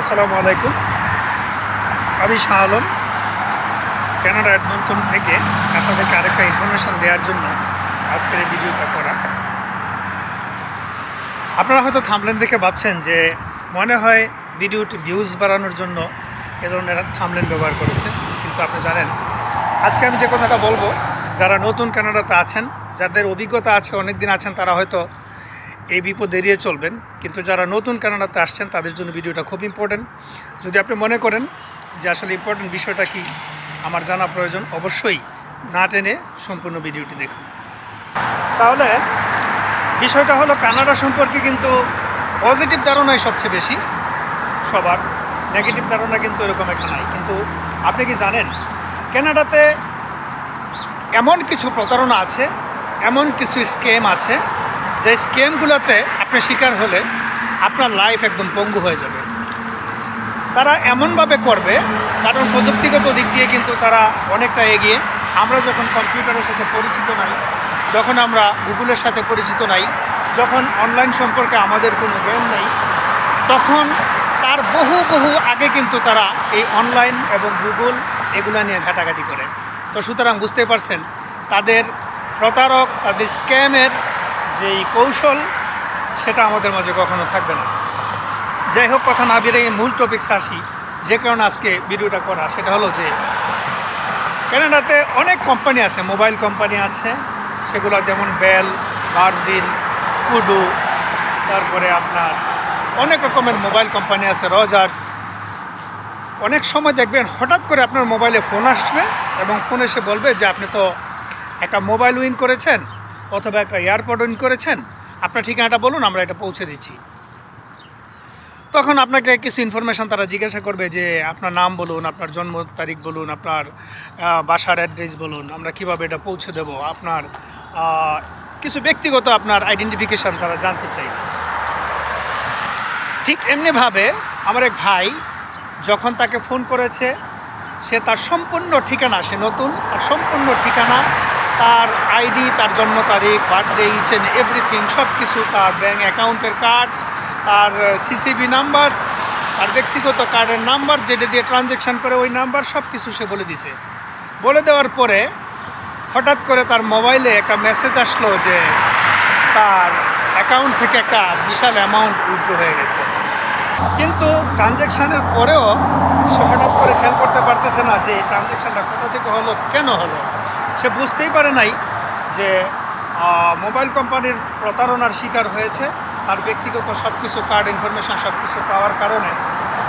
আসসালামু আলাইকুম। আমি শাহ আলম। কানাডা এডমন্টন থেকে আপনাদেরকে আরেকটা ইনফরমেশান দেওয়ার জন্য আজকের এই ভিডিওটা করা। আপনারা হয়তো থামলেন দেখে ভাবছেন যে মনে হয় ভিডিওটি ভিউজ বাড়ানোর জন্য এ ধরনের থামলেন ব্যবহার করেছে, কিন্তু আপনি জানেন, আজকে আমি যে কথাটা বলব, যারা নতুন কানাডাতে আছেন, যাদের অভিজ্ঞতা আছে অনেক দিন আছেন, তারা হয়তো এই বিপদ এড়িয়ে চলবেন। কিন্তু যারা নতুন কানাডাতে আসছেন, তাদের জন্য ভিডিওটা খুব ইম্পর্টেন্ট যদি আপনি মনে করেন যে আসলে ইম্পর্টেন্ট বিষয়টা কি, আমার জানা প্রয়োজন, অবশ্যই না টেনে সম্পূর্ণ ভিডিওটি দেখুন। তাহলে বিষয়টা হলো, কানাডা সম্পর্কে কিন্তু পজিটিভ ধারণাই সবচেয়ে বেশি, সবার। নেগেটিভ ধারণা কিন্তু এরকম একটা নাই। কিন্তু আপনি কি জানেন, কানাডাতে এমন কিছু প্রতারণা আছে, এমন কিছু স্কেম আছে যে স্কেমগুলোতে আপনি শিকার হলে আপনার লাইফ একদম পঙ্গু হয়ে যাবে। তারা এমনভাবে করবে, কারণ প্রযুক্তিগত দিক দিয়ে কিন্তু তারা অনেকটা এগিয়ে। আমরা যখন কম্পিউটারের সাথে পরিচিত নাই, যখন আমরা গুগলের সাথে পরিচিত নাই, যখন অনলাইন সম্পর্কে আমাদের কোনো জ্ঞান নেই, তখন তার বহু বহু আগে কিন্তু তারা এই অনলাইন এবং গুগল এগুলা নিয়ে ঘাটাঘাটি করে। তো সুতরাং বুঝতে পারছেন, তাদের প্রতারক, তাদের স্ক্যামের যেই কৌশল, সেটা আমাদের মাঝে কখনো থাকবে না। যাই হোক, কথা না বেরিয়ে মূল টপিক্স আসি। যে কারণে আজকে ভিডিওটা করা, সেটা হলো যে, কানাডাতে অনেক কোম্পানি আছে মোবাইল কোম্পানি আছে, সেগুলো যেমন বেল ভার্জিন কুডু তারপরে আপনার অনেক রকমের মোবাইল কোম্পানি আছে রজার্স অনেক সময় দেখবেন, হঠাৎ করে আপনার মোবাইলে ফোন আসবে এবং ফোন এসে বলবে যে, আপনি তো একটা মোবাইল উইন করেছেন। অথবা একটা এয়ারপোর্ট উইন করেছেন, আপনার ঠিকানাটা বলুন, আমরা এটা পৌঁছে দিচ্ছি। তখন আপনাকে কিছু ইনফরমেশান তারা জিজ্ঞাসা করবে যে, আপনার নাম বলুন, আপনার জন্ম তারিখ বলুন, আপনার বাসার অ্যাড্রেস বলুন, আমরা কীভাবে এটা পৌঁছে দেব, আপনার কিছু ব্যক্তিগত আপনার আইডেন্টিফিকেশান তারা জানতে চাই। ঠিক এমনিভাবে আমার এক ভাই যখন তাকে ফোন করেছে, সে তার সম্পূর্ণ ঠিকানা, সে নতুন, তার সম্পূর্ণ ঠিকানা তার আইডি, তার জন্ম তারিখ, বার্থডে ইচ অ্যান্ড এভরিথিং সব কিছু তার ব্যাঙ্ক অ্যাকাউন্টের কার্ড তার সিসিবি নাম্বার তার ব্যক্তিগত কার্ডের নাম্বার যেটা দিয়ে ট্রানজ্যাকশান করে ওই নাম্বার সব কিছু সে বলে দিছে। বলে দেওয়ার পরে হঠাৎ করে তার মোবাইলে একটা মেসেজ আসলো যে তার অ্যাকাউন্ট থেকে একটা বিশাল অ্যামাউন্ট উইথড্র হয়ে গেছে। কিন্তু ট্রানজ্যাকশানের পরেও সে হঠাৎ করে খেয়াল করতে পারতেছে না যে এই ট্রানজ্যাকশানটা কোথা থেকে হলো, কেন হলো। সে বুঝতেই পারে নাই যে মোবাইল কোম্পানির প্রতারণার শিকার হয়েছে, তার ব্যক্তিগত সব কিছু কার্ড ইনফরমেশান সব কিছু পাওয়ার কারণে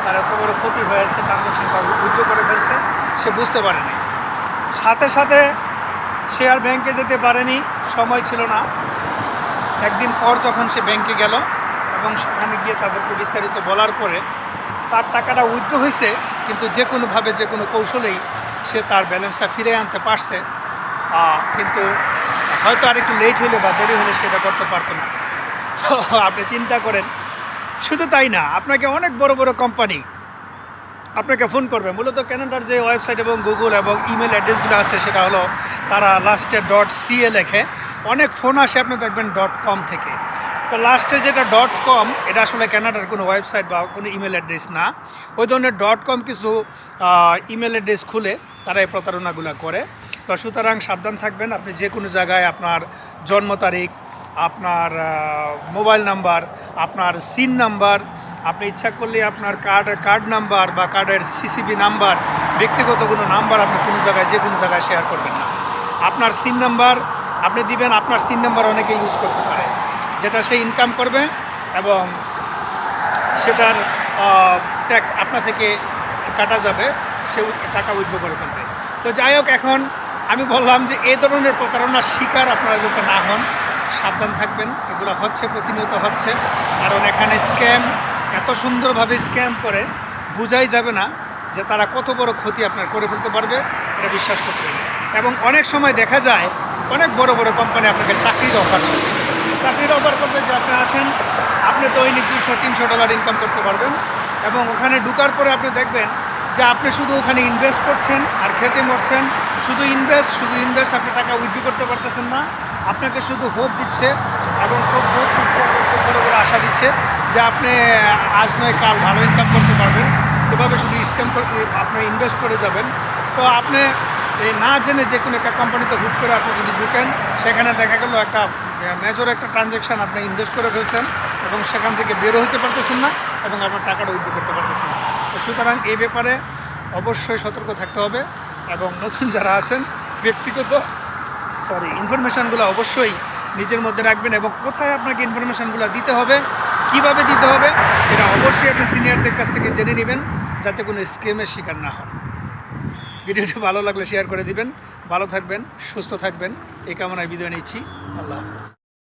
তার এত বড় ক্ষতি হয়েছে ট্রানজ্যাকশানটা উজ্জ্ব করে ফেলছে, সে বুঝতে পারেনি সাথে সাথে সে আর ব্যাংকে যেতে পারেনি, সময় ছিল না। একদিন পর যখন সে ব্যাংকে গেল এবং সেখানে গিয়ে তাদেরকে বিস্তারিত বলার পরে তার টাকাটা উইথড্র হয়েছে, কিন্তু যে কোনোভাবে যে কোনো কৌশলেই সে তার ব্যালেন্সটা ফিরে আনতে পারছে। কিন্তু হয়তো আর একটু লেট হলে বা দেরি হলে সেটা করতে পারতো না। তো আপনি চিন্তা করেন, শুধু তাই না, আপনাকে অনেক বড় বড় কোম্পানি আপনাকে ফোন করবে। মূলত ক্যানাডার যে ওয়েবসাইট এবং গুগল এবং ইমেল অ্যাড্রেসগুলো আছে সেটা হলো তারা লাস্টে ডট সিএ লেখে। অনেক ফোন আসে, আপনি দেখবেন ডট কম থেকে। তো লাস্টে যেটা ডট কম এটা আসলে ক্যানাডার কোনো ওয়েবসাইট বা কোনো ইমেল অ্যাড্রেস না। ওই ধরনের ডট কম কিছু ইমেল অ্যাড্রেস খুলে তারা এই প্রতারণাগুলো করে। তো সুতরাং সাবধান থাকবেন, আপনি যে কোনো জায়গায় আপনার জন্ম তারিখ আপনার মোবাইল নাম্বার, আপনার সিন নাম্বার, আপনি ইচ্ছা করলে আপনার কার্ড কার্ড নাম্বার বা কার্ডের সিসিবি নাম্বার, ব্যক্তিগত কোনো নাম্বার আপনি কোনো জায়গায়, যে কোনো জায়গায় শেয়ার করবেন না। আপনার সিন নাম্বার, আপনি দিবেন, আপনার সিন নাম্বার অনেকে ইউজ করতে পারে। যেটা সে ইনকাম করবে এবং সেটার ট্যাক্স আপনা থেকে কাটা যাবে, সে টাকা উইথড্র করে ফেলবে। তো যাই হোক, এখন আমি বললাম যে এ ধরনের প্রতারণার শিকার আপনারা যাতে না হন সাবধান থাকবেন, এগুলো হচ্ছে, প্রতিনিয়ত হচ্ছে। কারণ এখানে স্ক্যাম, এত সুন্দরভাবে স্ক্যাম করে বোঝাই যাবে না যে তারা কত বড় ক্ষতি আপনার করে ফেলতে পারবে, এটা বিশ্বাস করতে হবে। এবং অনেক সময় দেখা যায়, অনেক বড় বড় কোম্পানি আপনাকে চাকরির অফার করে চাকরির অফার করবে যে আপনি আসেন, আপনি দৈনিক দুশো তিনশো ডলার ইনকাম করতে পারবেন। এবং ওখানে ঢুকার পরে আপনি দেখবেন যে আপনি শুধু ওখানে ইনভেস্ট করছেন আর খেতে মরছেন। শুধু ইনভেস্ট শুধু ইনভেস্ট আপনি টাকা উইথড্র করতে পারতেছেন না। আপনাকে শুধু হোপ দিচ্ছে এবং খুব হোপ দিচ্ছে খুব বড় বড় আশা দিচ্ছে যে আপনি আজ নয়, কাল ভালো ইনকাম করতে পারবেন। এভাবে শুধু স্ক্যাম করে আপনি ইনভেস্ট করে যাবেন। তো আপনি এই না জেনে যে কোনো একটা কোম্পানিতে হুট করে আপনি যদি ঢুকেন, সেখানে দেখা গেল একটা মেজর একটা ট্রানজ্যাকশান আপনি ইনভেস্ট করে ফেলছেন এবং সেখান থেকে বেরো হতে পারতেছেন না এবং আপনার টাকাটা উইথড্র করতে পারতেছেন না। তো সুতরাং এই ব্যাপারে অবশ্যই সতর্ক থাকতে হবে এবং নতুন যারা আছেন, ব্যক্তিগত সরি ইনফরমেশানগুলো অবশ্যই নিজের মধ্যে রাখবেন এবং কোথায় আপনাকে ইনফরমেশানগুলো দিতে হবে, কীভাবে দিতে হবে, এটা অবশ্যই আপনি সিনিয়রদের কাছ থেকে জেনে নেবেন, যাতে কোনো স্কিমের শিকার না হন। ভিডিওটি ভালো লাগলে শেয়ার করে দিবেন, ভালো থাকবেন, সুস্থ থাকবেন, এই কামনায় বিদায় নিচ্ছি, আল্লাহ হাফেজ।